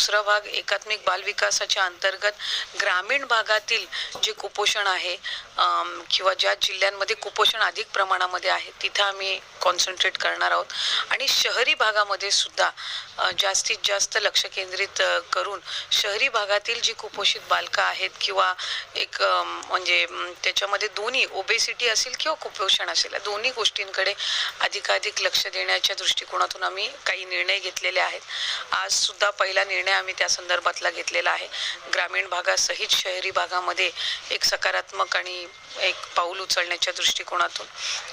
दुसरा भाग एकात्मिक बालविकासाच्या अंतर्गत ग्रामीण भागातील जे कुपोषण आहे किंवा ज्या जिल्ह्यांमध्ये कुपोषण अधिक प्रमाणामध्ये आहे तिथं आम्ही कॉन्सन्ट्रेट करणार आहोत. आणि शहरी भागामध्ये सुद्धा जास्तीत जास्त लक्ष केंद्रित करून शहरी भागातील जी कुपोषित बालकं आहेत किंवा एक म्हणजे त्याच्यामध्ये दोन्ही ओबेसिटी असेल किंवा कुपोषण असेल या दोन्ही गोष्टींकडे अधिकाधिक लक्ष देण्याच्या दृष्टिकोनातून आम्ही काही निर्णय घेतलेले आहेत. आज सुद्धा पहिला निर्णय आम्ही त्या संदर्भातला घेतलेला आहे. ग्रामीण भागासहित शहरी भागामध्ये एक सकारात्मक आणि एक पाऊल उचलण्याच्या दृष्टिकोनातून.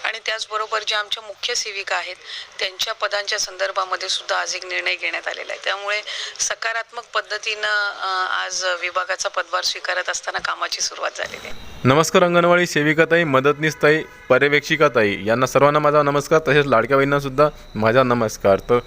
आणि त्याचबरोबर जे आमच्या मुख्य सेविका आहेत. त्यांच्या पदांच्या संदर्भामध्ये सुद्धा आज एक निर्णय घेण्यात आलेला आहे. त्यामुळे सकारात्मक पद्धतीनं आज विभागाचा पदभार स्वीकारत असताना कामाची सुरुवात झालेली आहे. नमस्कार अंगणवाडी सेविकाताई मदतनीसताई पर्यवेक्षिकाताई. यांना सर्वांना माझा नमस्कार. तसेच लाडक्या बहिणींना सुद्धा माझा नमस्कार. तर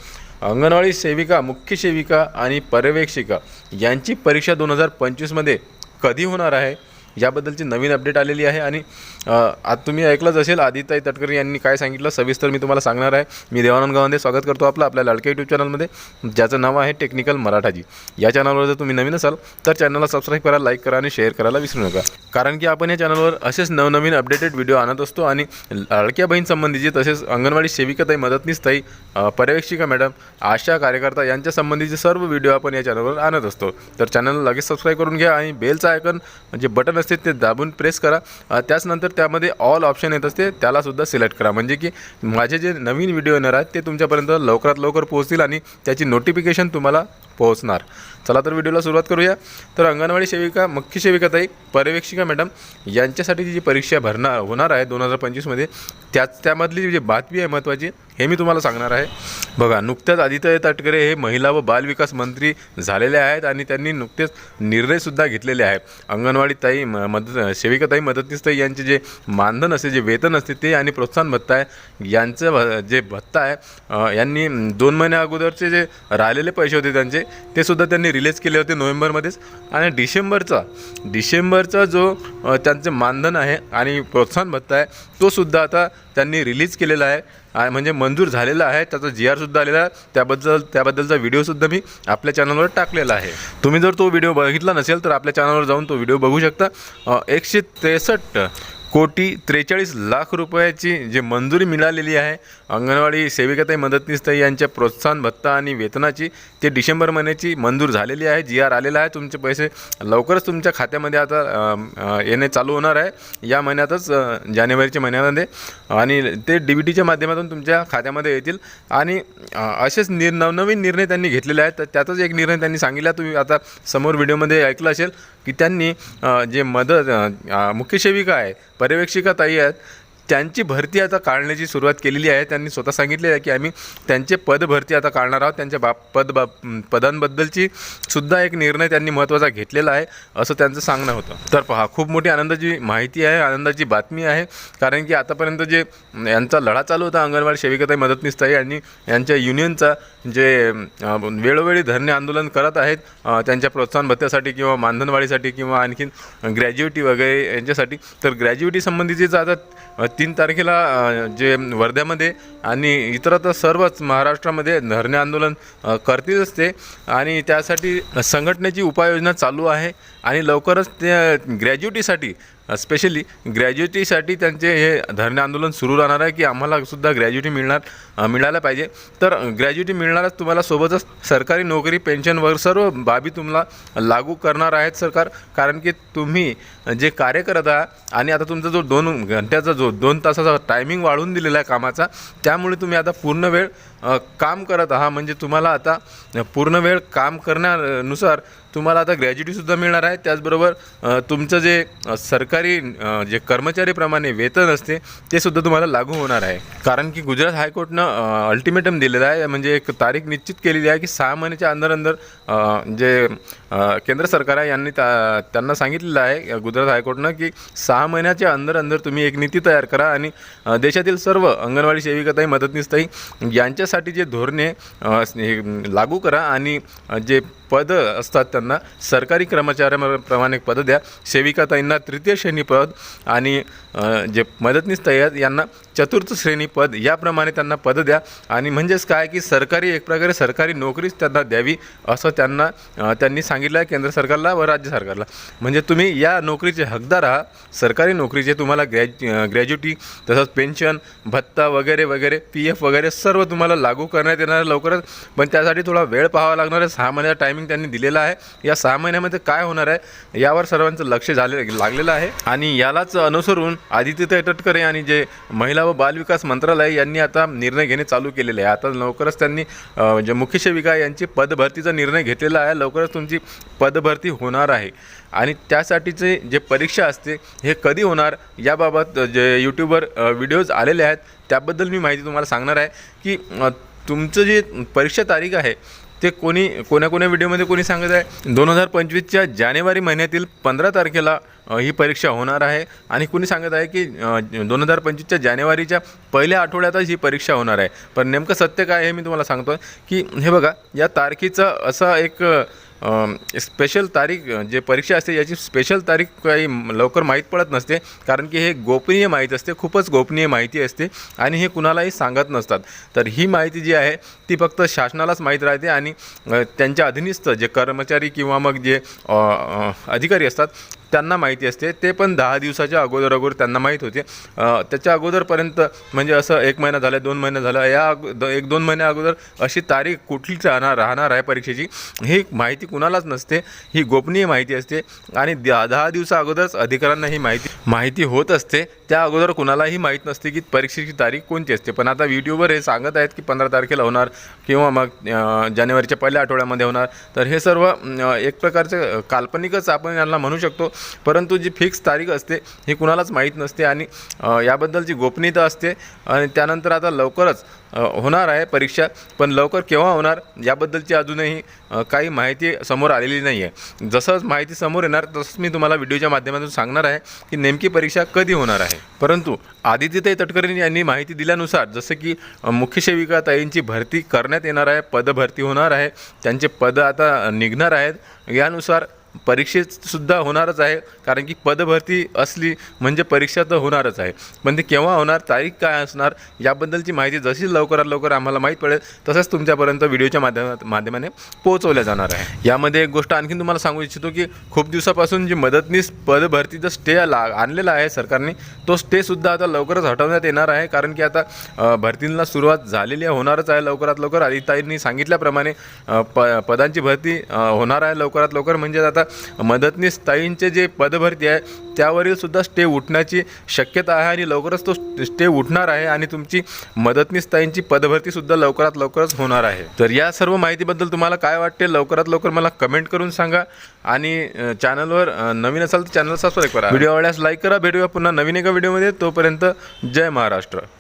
अंगणवाडी सेविका मुख्य सेविका आणि पर्यवेक्षिका यांची परीक्षा दोन हजार पंचवीसमध्ये कधी होणार आहे? याबद्दलची नवीन अपडेट आलेली आहे. आणि आज तुम्ही ऐकलंच असेल आदिताई तटकरे यांनी काय सांगितलं सविस्तर मी तुम्हाला सांगणार आहे. मी देवानंद गावंदे स्वागत करतो आपलं आपल्या लाडक्या यूट्यूब चॅनलमध्ये ज्याचं नाव आहे टेक्निकल मराठाजी या चॅनलवर जर तुम्ही नवीन असाल तर चॅनलला सबस्क्राईब करा लाईक करा आणि शेअर करायला विसरू नका. कारण की आपण या चॅनलवर असेच नवनवीन अपडेटेड व्हिडिओ आणत असतो आणि लाडक्या बहीण संबंधीची तसेच अंगणवाडी सेविकाताई मदतनीसताई पर्यवेक्षिका मॅडम आशा कार्यकर्ता यांच्या संबंधीचे सर्व व्हिडिओ आपण या चॅनलवर आणत असतो. तर चॅनलला लगेच सबस्क्राईब करून घ्या आणि बेलचं आयकन म्हणजे बटन असते ते दाबून प्रेस करा. त्याचनंतर त्यामध्ये ऑल ऑप्शन येत असते त्यालासुद्धा सिलेक्ट करा. म्हणजे की माझे जे नवीन व्हिडिओ येणार आहेत ते तुमच्यापर्यंत लवकरात लवकर पोहोचतील आणि त्याची नोटिफिकेशन तुम्हाला पोहोचणार. चला तर व्हिडिओला सुरुवात करूया. तर अंगणवाडी सेविका मुख्य सेविकाताई पर्यवेक्षिका मॅडम यांच्यासाठी जी परीक्षा भरणार होणार आहे दोन हजार पंचवीसमध्ये त्याच त्यामधली जी बातमी आहे महत्त्वाची हे मी तुम्हाला सांगणार आहे. बघा नुकत्याच आदित्य तटकरे हे महिला व बालविकास मंत्री झालेले आहेत आणि त्यांनी नुकतेच निर्णयसुद्धा घेतलेले आहे अंगणवाडी ताई म- मदत सेविकाताई मदतनीस यांचे जे मानधन असते जे वेतन असते ते आणि प्रोत्साहन भत्ता आहे यांचं भ- जे भत्ता आहे यांनी दोन महिन्या अगोदरचे जे राहिलेले पैसे होते त्यांचे ते सुद्धा त्यांनी रिलीज केले होते नोव्हेंबरमध्येच. आणि डिसेंबरचा डिसेंबरचा जो त्यांचं मानधन आहे आणि प्रोत्साहन भत्ता आहे तो सुद्धा आता त्यांनी रिलीज केलेला आहे. म्हणजे मंजूर झालेला आहे. त्याचा जी आरसुद्धा आलेला आहे. त्याबद्दल त्याबद्दलचा व्हिडिओसुद्धा मी आपल्या चॅनलवर टाकलेला आहे. तुम्ही जर तो व्हिडिओ बघितला नसेल तर आपल्या चॅनलवर जाऊन तो व्हिडिओ बघू शकता. एकशे त्रेसष्ट कोटी त्रेचाळीस लाख रुपयाची जी मंजुरी मिळालेली आहे अंगणवाडी सेविकाताई मदतनीसताई यांच्या प्रोत्साहन भत्ता आणि वेतनाची ते डिसेंबर महिन्याची मंजूर झालेली आहे. जी आर आलेला आहे तुमचे पैसे लवकरच तुमच्या खात्यामध्ये आता येणे चालू होणार आहे. या महिन्यातच जानेवारीच्या महिन्यामध्ये आणि ते डी बी टीच्या माध्यमातून तुमच्या खात्यामध्ये येतील. आणि असेच निर नवनवीन निर्णय त्यांनी घेतलेले आहेत. तर त्यातच एक निर्णय त्यांनी सांगितला. तुम्ही आता समोर व्हिडिओमध्ये ऐकलं असेल. की त्यांनी जे मदत मुख्य सेविका आहे पर्यवेक्षिका ताई आहेत त्यांची भरती आता काढण्याची सुरुवात केलेली आहे. त्यांनी स्वतः सांगितले आहे की आम्ही त्यांचे पद भरती आता काढणार आहोत. त्यांच्या बाप पद बाप पदांबद्दलची सुद्धा एक निर्णय त्यांनी महत्त्वाचा घेतलेला आहे असं त्यांचं सांगणं होतं. तर पहा खूप मोठी आनंदाची माहिती आहे आनंदाची बातमी आहे. कारण की आतापर्यंत जे यांचा लढा चालू होता अंगणवाडी सेविकाताई मदतनीसताई आणि यांच्या युनियनचा जे वेळोवेळी धरणे आंदोलन करत आहेत त्यांच्या प्रोत्साहन भत्त्यासाठी किंवा मानधनवाढीसाठी किंवा आणखीन ग्रॅज्युएटी वगैरे यांच्यासाठी. तर ग्रॅज्युएटी संबंधीचे आता तीन तारखेला जे वर्ध्यामध्ये आणि इतरत्र सर्वच महाराष्ट्रामध्ये धरणे आंदोलन अ, करतीलच ते. आणि त्यासाठी संघटनेची उपाययोजना चालू आहे. आणि लवकरच ते ग्रॅज्युएटीसाठी स्पेशली ग्रॅज्युएटीसाठी त्यांचे हे धरणे आंदोलन सुरू राहणार आहे की आम्हालासुद्धा ग्रॅज्युटी मिळणार मिळायला पाहिजे. तर ग्रॅज्युएटी मिळणारच तुम्हाला सोबतच सरकारी नोकरी पेन्शनवर सर्व बाबी तुम्हाला लागू करणार आहेत सरकार. कारण की तुम्ही जे कार्य करत आहात आणि आता तुमचा जो दोन घंट्याचा जो दोन तासाचा टायमिंग वाढवून दिलेला आहे कामाचा त्यामुळे तुम्ही आता पूर्ण वेळ काम करत आहात. म्हणजे तुम्हाला आता पूर्ण वेळ काम करण्यानुसार तुम्हाला आता ग्रॅज्युटीसुद्धा मिळणार आहे. त्याचबरोबर तुमचं जे सरकारी जे कर्मचारीप्रमाणे वेतन असते ते सुद्धा तुम्हाला लागू होणार आहे. कारण की गुजरात हायकोर्टनं अल्टिमेटम दिलेलं आहे. म्हणजे एक तारीख निश्चित केलेली आहे की सहा महिन्याच्या अंदर अंदर जे केंद्र सरकार आहे यांनी त्या त्यांना सांगितलेलं आहे गुजरात हायकोर्टनं की सहा महिन्याच्या अंदर अंदर तुम्ही एक नीती तयार करा आणि देशातील सर्व अंगणवाडी सेविकाताई मदतनीसताई यांच्यासाठी जे धोरणे हे लागू करा आणि जे पद असतात त्यांना. सरकारी कर्मचाऱ्याप्रमाणे पद द्या. सेविकाताईंना तृतीय श्रेणी पद आणि जे मदतनीस तयार आहेत यांना चतुर्थ श्रेणी पद याप्रमाणे त्यांना पद द्या. आणि म्हणजेच काय की सरकारी एक प्रकारे सरकारी नोकरीच त्यांना द्यावी असं त्यांना त्यांनी सांगितलं आहे केंद्र सरकारला व राज्य सरकारला. म्हणजे तुम्ही या नोकरीचे हकदार आहात. सरकारी नोकरीचे तुम्हाला ग्रॅज ग्रॅज्युटी तसंच पेन्शन भत्ता वगैरे वगैरे पी एफ वगैरे सर्व तुम्हाला लागू करण्यात येणार आहे लवकरच. पण त्यासाठी थोडा वेळ पाहावा लागणार आहे. सहा महिन्याचा टायमिंग त्यांनी दिलेला आहे. या सहा महिन्यामध्ये काय होणार आहे यावर सर्वांचं लक्ष झाले लागलेलं आहे. आणि यालाच अनुसरून आदित्य तटकरे आणि जे महिला व बालविकास मंत्रालय यांनी आता निर्णय घेणे चालू केलेले आहे. आता लवकरच त्यांनी म्हणजे जे मुख्य सेविका यांची पदभरतीचा निर्णय घेतलेला आहे. लवकरच तुमची पदभरती होणार आहे. आणि त्यासाठीचे जे परीक्षा असते हे कधी होणार याबाबत जे यूट्यूबवर व्हिडिओज आलेले आहेत त्याबद्दल मी माहिती तुम्हाला सांगणार आहे की तुमचं जे परीक्षा तारीख आहे ते कोणी कोण्या कोण्या व्हिडिओमध्ये कोणी सांगत आहे दोन हजार पंचवीसच्या जानेवारी महिन्यातील पंधरा तारखेला ही परीक्षा होणार आहे. आणि कुणी सांगत आहे की दोन हजार पंचवीसच्या जानेवारीच्या पहिल्या आठवड्यातच ही परीक्षा होणार आहे. पण नेमकं सत्य काय हे मी तुम्हाला सांगतो की हे बघा या तारखेचं असा एक स्पेशल तारीख जे परीक्षा असते याची स्पेशल तारीख काही लवकर माहीत पडत नसते कारण की हे गोपनीय माहिती असते खूपच गोपनीय माहिती असते आणि हे कुणालाही सांगत नसतात. तर ही माहिती जी आहे ती फक्त शासनालाच माहीत राहते आणि त्यांच्या अधीनस्थ जे कर्मचारी किंवा मग जे अधिकारी असतात त्यांना माहिती असते. ते पण दहा दिवसाच्या अगोदर अगोदर त्यांना माहीत होते. त्याच्या अगोदरपर्यंत म्हणजे असं एक महिना झाला दोन महिना झाला. या अगो- एक दोन महिन्या अगोदर अशी तारीख कुठलीच राहणार राहणार आहे परीक्षेची ही माहिती कुणालाच नसते. ही गोपनीय माहिती असते. आणि दहा दहा दिवसा अगोदरच अधिकाऱ्यांना ही माहिती माहिती होत असते. त्या अगोदर कुणालाही माहीत नसते की परीक्षेची तारीख कोणती असते. पण आता व्हिडिओवर हे सांगत आहेत की पंधरा तारखेला होणार किंवा मग जानेवारीच्या पहिल्या आठवड्यामध्ये होणार. तर हे सर्व एक प्रकारचं काल्पनिकच आपण यांना म्हणू शकतो. परंतु जी फिक्स तारीख असते ही कुणालाच माहीत नसते आणि याबद्दल याबद्दलची गोपनीयता असते आणि त्यानंतर आता लवकरच होणार आहे परीक्षा पण लवकर केव्हा होणार याबद्दलची अजूनही काही माहिती समोर आलेली नाही आहे जसंच माहिती समोर येणार तसंच मी तुम्हाला व्हिडिओच्या माध्यमातून सांगणार आहे की नेमकी परीक्षा कधी होणार आहे. परंतु आदित्यताई तटकरे यांनी माहिती दिल्यानुसार जसं की मुख्य सेविका ताईंची भरती करण्यात येणार आहे पदभरती होणार आहे त्यांचे पद आता निघणार आहेत. यानुसार परीक्षेतसुद्धा होणारच आहे कारण की पदभरती असली म्हणजे परीक्षा तर होणारच आहे. पण ते केव्हा होणार तारीख काय असणार याबद्दलची माहिती जशी लवकरात लवकर आम्हाला माहीत पडेल तसंच तुमच्यापर्यंत व्हिडिओच्या माध्यमात माध्यमाने पोहोचवल्या जाणार आहे. यामध्ये एक गोष्ट आणखीन तुम्हाला सांगू इच्छितो की खूप दिवसापासून जी मदतनीस पदभरतीचा स्टे ला आणलेला आहे सरकारने तो स्टेसुद्धा आता लवकरच हटवण्यात येणार आहे कारण की आता भरतींना सुरुवात झालेली आहे होणारच आहे लवकरात लवकर. आदिताईंनी सांगितल्याप्रमाणे प पदांची भरती होणार आहे लवकरात लवकर. म्हणजे आता मदतनीस ताईंचे जे पदभरती आहे त्यावरील सुद्धा स्टे उठण्याची शक्यता आहे आणि लवकरच तो स्टे उठणार आहे आणि तुमची मदतनीस ताईंची पदभरती सुद्धा लवकरात लवकरच होणार आहे. तर या सर्व माहितीबद्दल तुम्हाला काय वाटते? लवकरात लवकर मला कमेंट करून सांगा आणि चॅनलवर नवीन असाल तर चॅनल सबस्क्राईब करा. व्हिडिओ आवडल्यास लाईक करा. भेटूया पुन्हा नवीन एका व्हिडिओमध्ये. तोपर्यंत जय महाराष्ट्र.